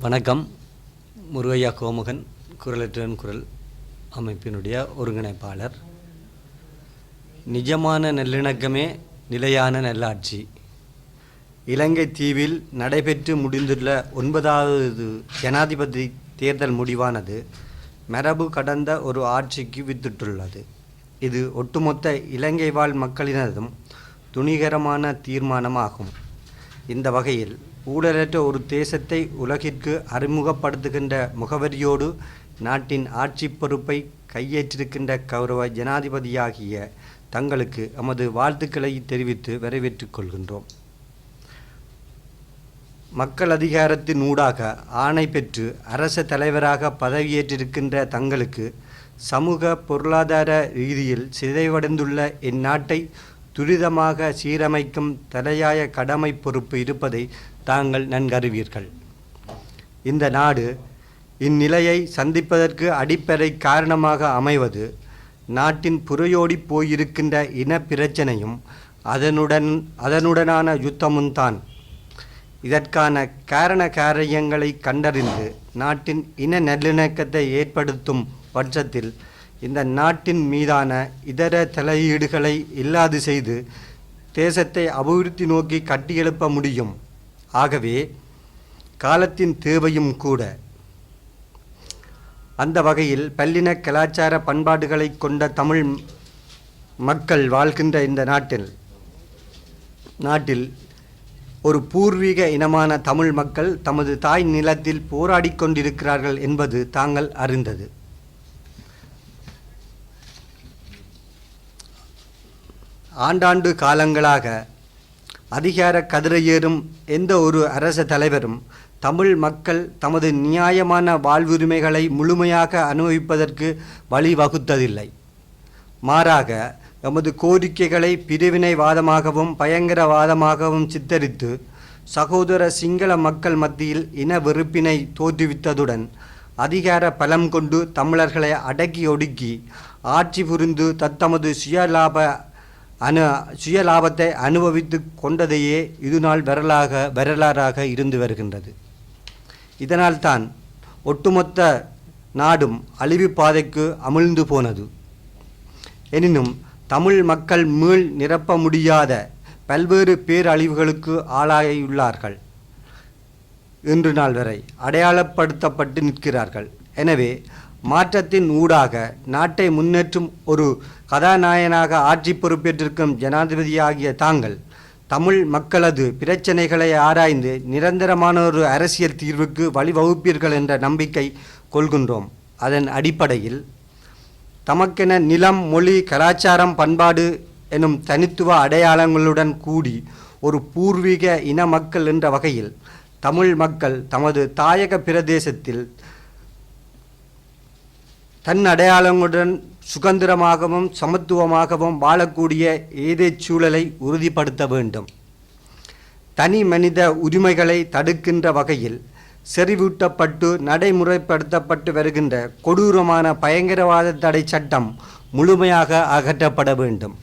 வணக்கம். முருகையா கோமுகன் குரலற்றன் குரல் அமைப்பினுடைய ஒருங்கிணைப்பாளர். நிஜமான நல்லிணக்கமே நிலையான நல்லாட்சி. இலங்கை தீவில் நடைபெற்று முடிந்துள்ள ஒன்பதாவது ஜனாதிபதி தேர்தல் முடிவானது மரபு கடந்த ஒரு ஆட்சிக்கு வித்திட்டுள்ளது. இது ஒட்டுமொத்த இலங்கை வாழ் மக்களினதும் துணிகரமான தீர்மானமாகும். இந்த வகையில் ஊழலற்ற ஒரு தேசத்தை உலகிற்கு அறிமுகப்படுத்துகின்ற முகவரியோடு நாட்டின் ஆட்சி பொறுப்பை கையேற்றிருக்கின்ற கௌரவ ஜனாதிபதியாகிய தங்களுக்கு எமது வாழ்த்துக்களை தெரிவித்து வரவேற்றுக் கொள்கின்றோம். மக்கள் அதிகாரத்தின் ஊடாக ஆணை பெற்று அரச தலைவராக பதவியேற்றிருக்கின்ற தங்களுக்கு சமூக பொருளாதார ரீதியில் சிதைவடைந்துள்ள இந்நாட்டை துரிதமாக சீரமைக்கும் தலையாய கடமை பொறுப்பு இருப்பதை தாங்கள் நன்கறிவீர்கள். இந்த நாடு இந்நிலையை சந்திப்பதற்கு அடிப்படை காரணமாக அமைவது நாட்டின் புறையோடி போயிருக்கின்ற இன பிரச்சனையும் அதனுடன் அதனுடனான யுத்தமும் தான். இதற்கான காரண காரியங்களை கண்டறிந்து நாட்டின் இன நல்லிணக்கத்தை ஏற்படுத்தும் பட்சத்தில் இந்த நாட்டின் மீதான இதர தலையீடுகளை இல்லாது செய்து தேசத்தை அபிவிருத்தி நோக்கி கட்டியெழுப்ப முடியும். ஆகவே காலத்தின் தேவையும் கூட. அந்த வகையில் பல்லின கலாச்சார பண்பாடுகளை கொண்ட தமிழ் மக்கள் வாழ்கின்ற இந்த நாட்டில் நாட்டில் ஒரு பூர்வீக இனமான தமிழ் மக்கள் தமது தாய் நிலத்தில் போராடி கொண்டிருக்கிறார்கள் என்பது தாங்கள் அறிந்தது. ஆண்டாண்டு காலங்களாக அதிகார கதிரையேறும் எந்த ஒரு அரச தலைவரும் தமிழ் மக்கள் தமது நியாயமான வாழ்வுரிமைகளை முழுமையாக அனுபவிப்பதற்கு வழிவகுத்ததில்லை. மாறாக எமது கோரிக்கைகளை பிரிவினைவாதமாகவும் பயங்கரவாதமாகவும் சித்தரித்து சகோதர சிங்கள மக்கள் மத்தியில் இன வெறுப்பினை தோற்றுவித்ததுடன் அதிகார பலம் கொண்டு தமிழர்களை அடக்கி ஒடுக்கி ஆட்சி புரிந்து தத்தமது சுயலாப அனு சுயலாபத்தை அனுபவித்து கொண்டதையே இதுநாள் வரலாக வரலாறாக இருந்து வருகின்றது. இதனால்தான் ஒட்டுமொத்த நாடும் அழிவு பாதைக்கு அமிழ்ந்து போனது. எனினும் தமிழ் மக்கள் மீள் நிரப்ப முடியாத பல்வேறு பேரழிவுகளுக்கு ஆளாகியுள்ளார்கள் இன்று நாள் வரை அடையாளப்படுத்தப்பட்டு நிற்கிறார்கள். எனவே மாற்றத்தின் ஊடாக நாட்டை முன்னேற்றும் ஒரு கதாநாயகனாக ஆட்சி பொறுப்பேற்றிருக்கும் ஜனாதிபதியாகிய தாங்கள் தமிழ் மக்களது பிரச்சனைகளை ஆராய்ந்து நிரந்தரமான ஒரு அரசியல் தீர்வுக்கு வழிவகுப்பீர்கள் என்ற நம்பிக்கை கொள்கின்றோம். அதன் அடிப்படையில் தமக்கென நிலம் மொழி கலாச்சாரம் பண்பாடு எனும் தனித்துவ அடையாளங்களுடன் கூடி ஒரு பூர்வீக இன மக்கள் என்ற வகையில் தமிழ் மக்கள் தமது தாயக பிரதேசத்தில் தன் அடையாளங்களுடன் சுதந்திரமாகவும் சமத்துவமாகவும் வாழக்கூடிய ஏதே சூழலை உறுதிப்படுத்த வேண்டும். தனி மனித உரிமைகளை தடுக்கின்ற வகையில் செறிவூட்டப்பட்டு நடைமுறைப்படுத்தப்பட்டு வருகின்ற கொடூரமான பயங்கரவாத தடை சட்டம் முழுமையாக அகற்றப்பட வேண்டும்.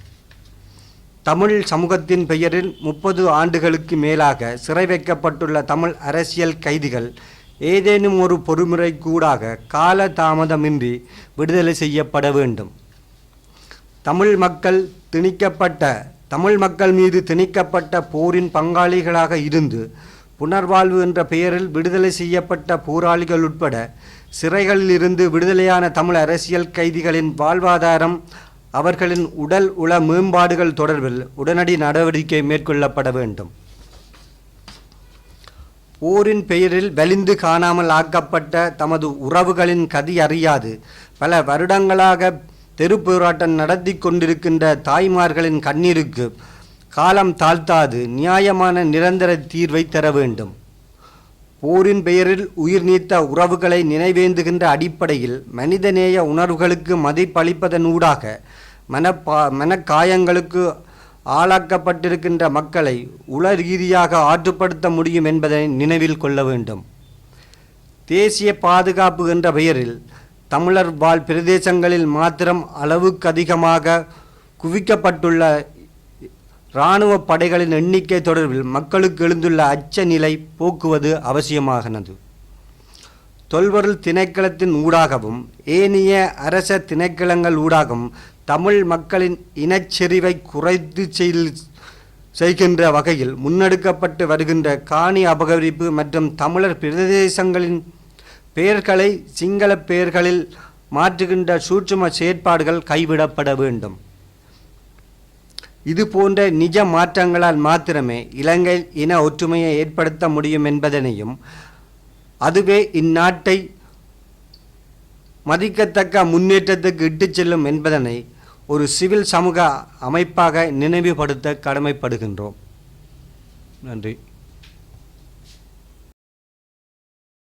தமிழ் சமூகத்தின் பெயரில் முப்பது ஆண்டுகளுக்கு மேலாக சிறை வைக்கப்பட்டுள்ள தமிழ் அரசியல் கைதிகள் ஏதேனும் ஒரு பொறுமுறை கூடாக கால தாமதமின்றி விடுதலை செய்யப்பட வேண்டும். தமிழ் மக்கள் திணிக்கப்பட்ட தமிழ் மக்கள் மீது திணிக்கப்பட்ட போரின் பங்காளிகளாக இருந்து புனர்வாழ்வு என்ற பெயரில் விடுதலை செய்யப்பட்ட போராளிகள் உட்பட சிறைகளில் இருந்து விடுதலையான தமிழ் அரசியல் கைதிகளின் வாழ்வாதாரம் அவர்களின் உடல் உள மேம்பாடுகள் தொடர்பில் உடனடி நடவடிக்கை மேற்கொள்ளப்பட வேண்டும். போரின் பெயரில் வலிந்து காணாமல் ஆக்கப்பட்ட தமது உறவுகளின் கதி அறியாது. பல வருடங்களாக தெரு போராட்டம் நடத்தி கொண்டிருக்கின்ற தாய்மார்களின் கண்ணீருக்கு காலம் தாழ்த்தாது நியாயமான நிரந்தர தீர்வை தர வேண்டும். போரின் பெயரில் உயிர் நீத்த உறவுகளை நினைவேந்துகின்ற அடிப்படையில் மனிதநேய உணர்வுகளுக்கு மதிப்பளிப்பதனூடாக மனப்பா மனக்காயங்களுக்கு ஆளாக்கப்பட்டிருக்கின்ற மக்களை உல ரீதியாக ஆற்றுப்படுத்த முடியும் என்பதை நினைவில் கொள்ள வேண்டும். தேசிய பாதுகாப்பு என்ற பெயரில் தமிழர் வாழ் பிரதேசங்களில் மாத்திரம் அளவுக்கு அதிகமாக குவிக்கப்பட்டுள்ள இராணுவ படைகளின் எண்ணிக்கை தொடர்பில் மக்களுக்கு எழுந்துள்ள அச்ச நிலை போக்குவது அவசியமாகினது தொல்பொருள் திணைக்களத்தின் ஊடாகவும் ஏனைய அரச திணைக்களங்கள் ஊடாகவும் தமிழ் மக்களின் இனச்செறிவை குறைத்து செய்கின்ற வகையில் முன்னெடுக்கப்பட்டு வருகின்ற காணி அபகரிப்பு மற்றும் தமிழர் பிரதேசங்களின் பெயர்களை சிங்கள பெயர்களில் மாற்றுகின்ற சூட்சும செயற்பாடுகள் கைவிடப்பட வேண்டும். இது போன்ற நிஜ மாற்றங்களால் மாத்திரமே இலங்கை இன ஒற்றுமையை ஏற்படுத்த முடியும் என்பதனையும் அதுவே இந்நாட்டை மதிக்கத்தக்க முன்னேற்றத்துக்கு இட்டுச் செல்லும் என்பதனை ஒரு சிவில் சமூக அமைப்பாக நினைவுபடுத்த கடமைப்படுகின்றோம். நன்றி.